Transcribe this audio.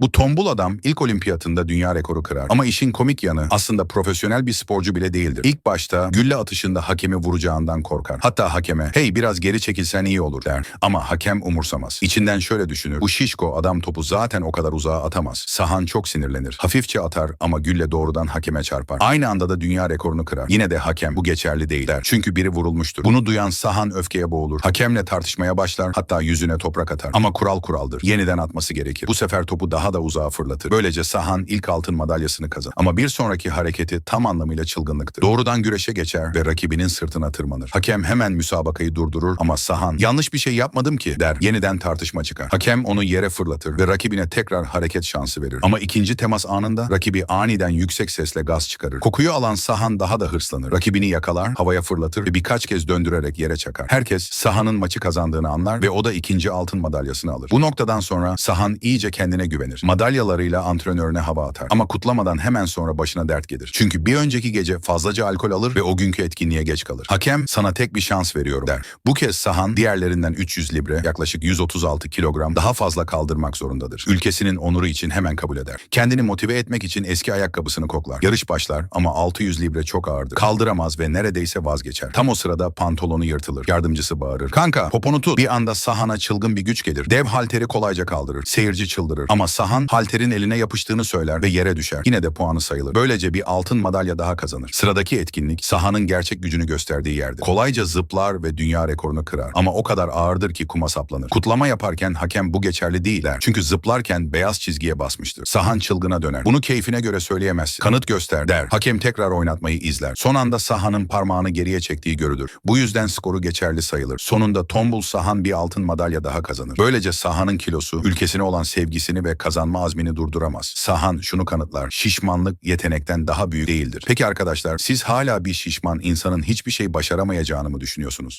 Bu tombul adam ilk olimpiyatında dünya rekoru kırar. Ama işin komik yanı aslında profesyonel bir sporcu bile değildir. İlk başta gülle atışında hakemi vuracağından korkar. Hatta hakeme hey biraz geri çekilsen iyi olur der. Ama hakem umursamaz. İçinden şöyle düşünür. Bu şişko adam topu zaten o kadar uzağa atamaz. Sahan çok sinirlenir. Hafifçe atar ama gülle doğrudan hakeme çarpar. Aynı anda da dünya rekorunu kırar. Yine de hakem bu geçerli değil der. Çünkü biri vurulmuştur. Bunu duyan Sahan öfkeye boğulur. Hakemle tartışmaya başlar hatta yüzüne toprak atar. Ama kural kuraldır. Yeniden atması gerekir. Bu sefer topu daha da uzağa fırlatır. Böylece Sahan ilk altın madalyasını kazanır. Ama bir sonraki hareketi tam anlamıyla çılgınlıktır. Doğrudan güreşe geçer ve rakibinin sırtına tırmanır. Hakem hemen müsabakayı durdurur ama Sahan yanlış bir şey yapmadım ki der. Yeniden tartışma çıkar. Hakem onu yere fırlatır ve rakibine tekrar hareket şansı verir. Ama ikinci temas anında rakibi aniden yüksek sesle gaz çıkarır. Kokuyu alan Sahan daha da hırslanır. Rakibini yakalar, havaya fırlatır ve birkaç kez döndürerek yere çakar. Herkes Sahan'ın maçı kazandığını anlar ve o da ikinci altın madalyasını alır. Bu noktadan sonra Sahan iyice kendine güvenir. Madalyalarıyla antrenörüne hava atar. Ama kutlamadan hemen sonra başına dert gelir. Çünkü bir önceki gece fazlaca alkol alır ve o günkü etkinliğe geç kalır. Hakem sana tek bir şans veriyorum der. Bu kez Sahan diğerlerinden 300 libre yaklaşık 136 kilogram daha fazla kaldırmak zorundadır. Ülkesinin onuru için hemen kabul eder. Kendini motive etmek için eski ayakkabısını koklar. Yarış başlar ama 600 libre çok ağırdır. Kaldıramaz ve neredeyse vazgeçer. Tam o sırada pantolonu yırtılır. Yardımcısı bağırır. Kanka poponu tut. Bir anda Sahan'a çılgın bir güç gelir. Dev halteri kolayca kaldırır. Seyirci çıldırır. Ama Sahan halterin eline yapıştığını söyler ve yere düşer. Yine de puanı sayılır. Böylece bir altın madalya daha kazanır. Sıradaki etkinlik Sahan'ın gerçek gücünü gösterdiği yerdir. Kolayca zıplar ve dünya rekorunu kırar. Ama o kadar ağırdır ki kuma saplanır. Kutlama yaparken hakem bu geçerli değil der. Çünkü zıplarken beyaz çizgiye basmıştır. Sahan çılgına döner. Bunu keyfine göre söyleyemezsin. Kanıt göster der. Hakem tekrar oynatmayı izler. Son anda Sahan'ın parmağını geriye çektiği görülür. Bu yüzden skoru geçerli sayılır. Sonunda tombul Sahan bir altın madalya daha kazanır. Böylece Sahan'ın kilosu ülkesine olan sevgisini ve kazanma azmini durduramaz. Sahan şunu kanıtlar. Şişmanlık yetenekten daha büyük değildir. Peki arkadaşlar siz hala bir şişman insanın hiçbir şey başaramayacağını mı düşünüyorsunuz?